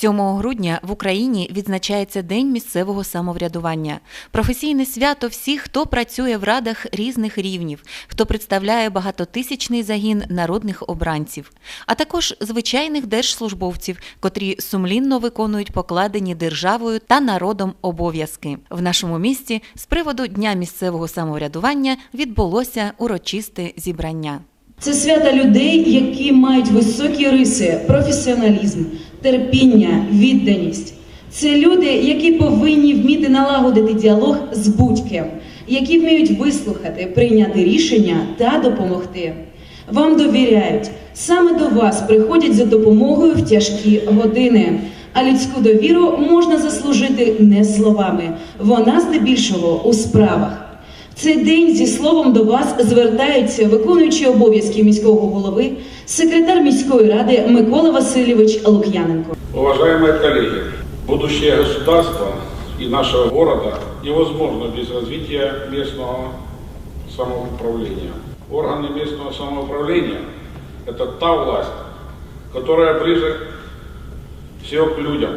7 грудня в Україні відзначається День місцевого самоврядування. Професійне свято всіх, хто працює в радах різних рівнів, хто представляє багатотисячний загін народних обранців, а також звичайних держслужбовців, котрі сумлінно виконують покладені державою та народом обов'язки. В нашому місті з приводу Дня місцевого самоврядування відбулося урочисте зібрання. Це свята людей, які мають високі риси, професіоналізм, терпіння, відданість. Це люди, які повинні вміти налагодити діалог з будь-ким, які вміють вислухати, прийняти рішення та допомогти. Вам довіряють. Саме до вас приходять за допомогою в тяжкі години. А людську довіру можна заслужити не словами. Вона здебільшого у справах В цей день зі словом до вас звертаються виконуючий обов'язки міського голови, секретар міської ради Микола Васильович Лук'яненко. Уважаемые коллеги, будущее государства и нашего города невозможно без развития местного самоуправления. Органы местного самоуправления – это та власть, которая ближе всего к людям.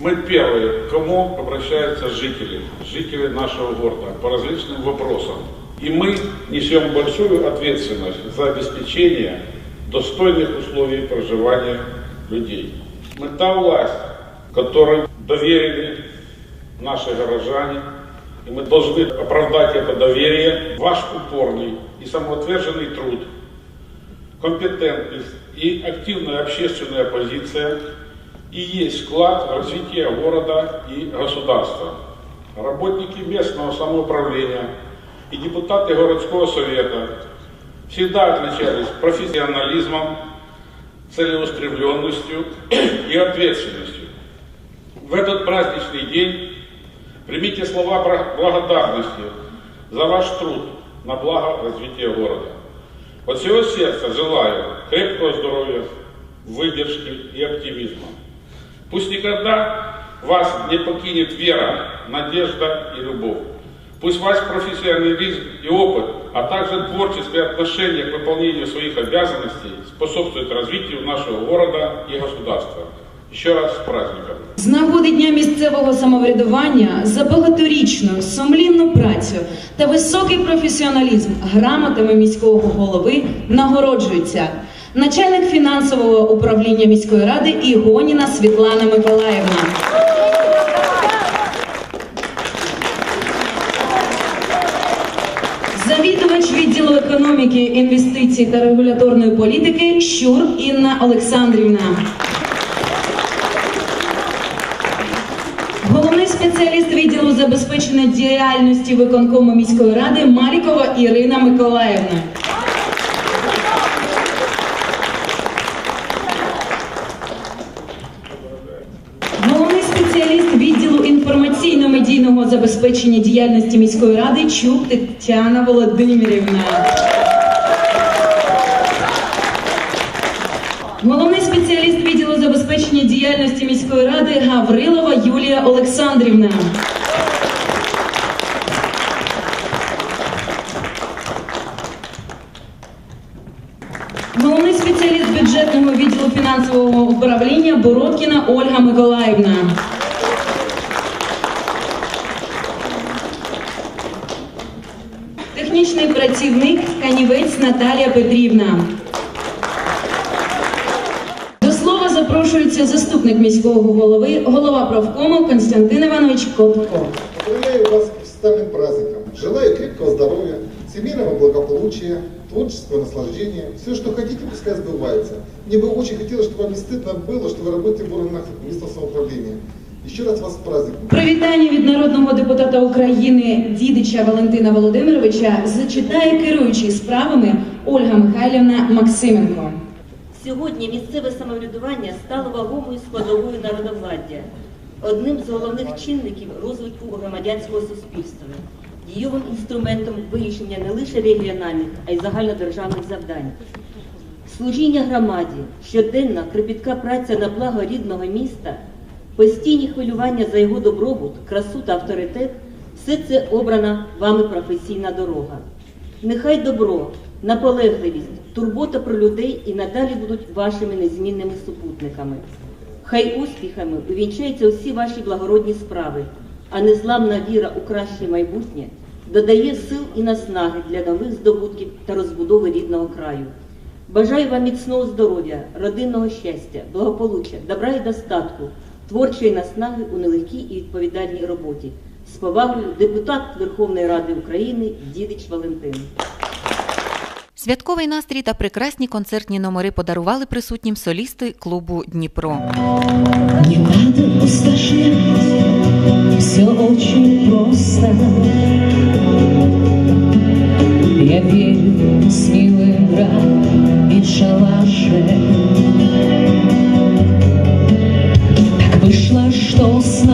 Мы первые, к кому обращаются жители, жители нашего города по различным вопросам. И мы несем большую ответственность за обеспечение достойных условий проживания людей. Мы та власть, которой доверили наши горожане, и мы должны оправдать это доверие. Ваш упорный и самоотверженный труд, компетентность и активная общественная позиция и есть вклад в развитие города и государства. Работники местного самоуправления и депутаты городского совета всегда отличались профессионализмом, целеустремленностью и ответственностью. В этот праздничный день примите слова благодарности за ваш труд на благо развития города. От всего сердца желаю крепкого здоровья, выдержки и оптимизма. Пусть никогда вас не покинет вера, надежда и любовь. Пусть ваш профессионализм и опыт, а также творческое отношение к выполнению своих обязанностей способствует развитию нашего города и государства. Еще раз с праздником! З нагоди Дня місцевого самоврядування за багаторічну сумлінну працю та високий професіоналізм грамотами міського голови нагороджується начальник фінансового управління міської ради Ігоніна Світлана Миколаївна. Завідувач відділу економіки, інвестицій та регуляторної політики Щур Інна Олександрівна. Головний спеціаліст відділу забезпечення діяльності виконкому міської ради Малікова Ірина Миколаївна. Забезпечення діяльності міської ради Чук Тетяна Володимирівна. Головний спеціаліст відділу забезпечення діяльності міської ради Гаврилова Юлія Олександрівна. Головний спеціаліст бюджетного відділу фінансового управління Бородкіна Ольга Миколаївна. працівник Канівець Наталія Петрівна. До слова запрошується заступник міського голови, голова правкому Константин Іванович Котко. Поздравляю вас с официальным праздником. Желаю крепкого здоровья, семейного благополучия, творческого наслаждения. Все, что хотите, пускай сбывается. Мне бы очень хотелось, чтобы вам не стыдно было, что вы работаете в органах местного самоуправления. Еще раз вас с праздником. Привітання від народного депутата України Дідича Валентина Володимировича зачитає керуючий справами Ольга Михайлівна Максименко. Сьогодні місцеве самоврядування стало вагомою складовою народовладдя, одним з головних чинників розвитку громадянського суспільства, дієвим інструментом вирішення не лише регіональних, а й загальнодержавних завдань. Служіння громаді, щоденна кропітка праця на благо рідного міста, постійні хвилювання за його добробут, красу та авторитет все це обрана вами професійна дорога. Нехай добро, наполегливість, турбота про людей і надалі будуть вашими незмінними супутниками. Хай успіхами увінчаються усі ваші благородні справи, а незламна віра у краще майбутнє додає сил і наснаги для нових здобутків та розбудови рідного краю. Бажаю вам міцного здоров'я, родинного щастя, благополуччя, добра і достатку, творчої наснаги у нелегкій і відповідальній роботі. З повагою депутат Верховної Ради України Дідич Валентин. Святковий настрій та прекрасні концертні номери подарували присутнім солісти клубу Дніпро. Все очень просто. Я верю в смелый брак и шалаше. Так вышло, что с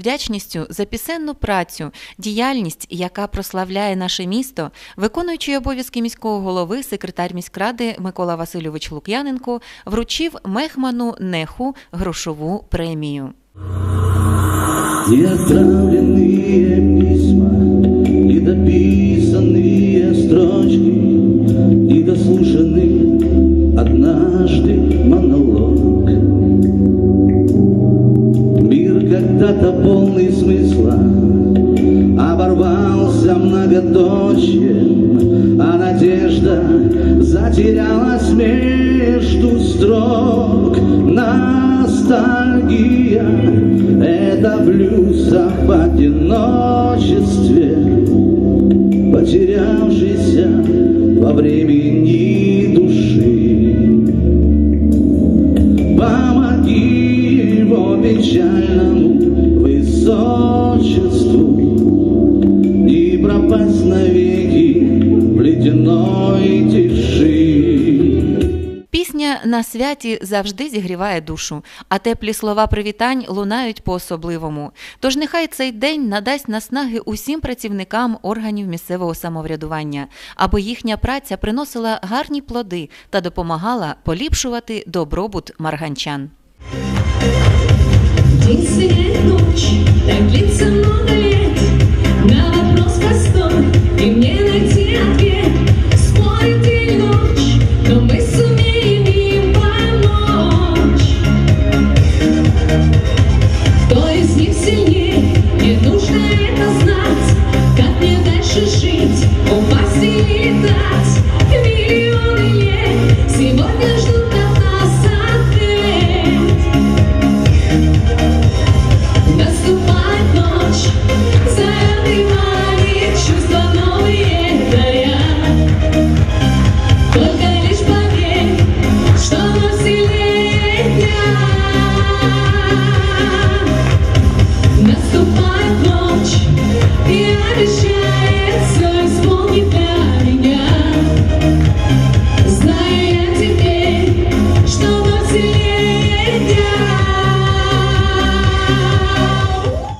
вдячністю за пісенну працю, діяльність, яка прославляє наше місто, виконуючий обов'язки міського голови, секретар міськради Микола Васильович Лук'яненко вручив Мехману Неху грошову премію. И оборвался многоточием, а надежда затерялась между строк. Ностальгия — это блюз об одиночестве, потерявшийся во времени души. Помоги его печальному навеки в ледяной тиши. Пісня на святі завжди зігріває душу, а теплі слова привітань лунають по-особливому. Тож нехай цей день надасть наснаги усім працівникам органів місцевого самоврядування, аби їхня праця приносила гарні плоди та допомагала поліпшувати добробут марганчан. День ночь, так длится много лет. На вопрос простой, и мне найти ответ.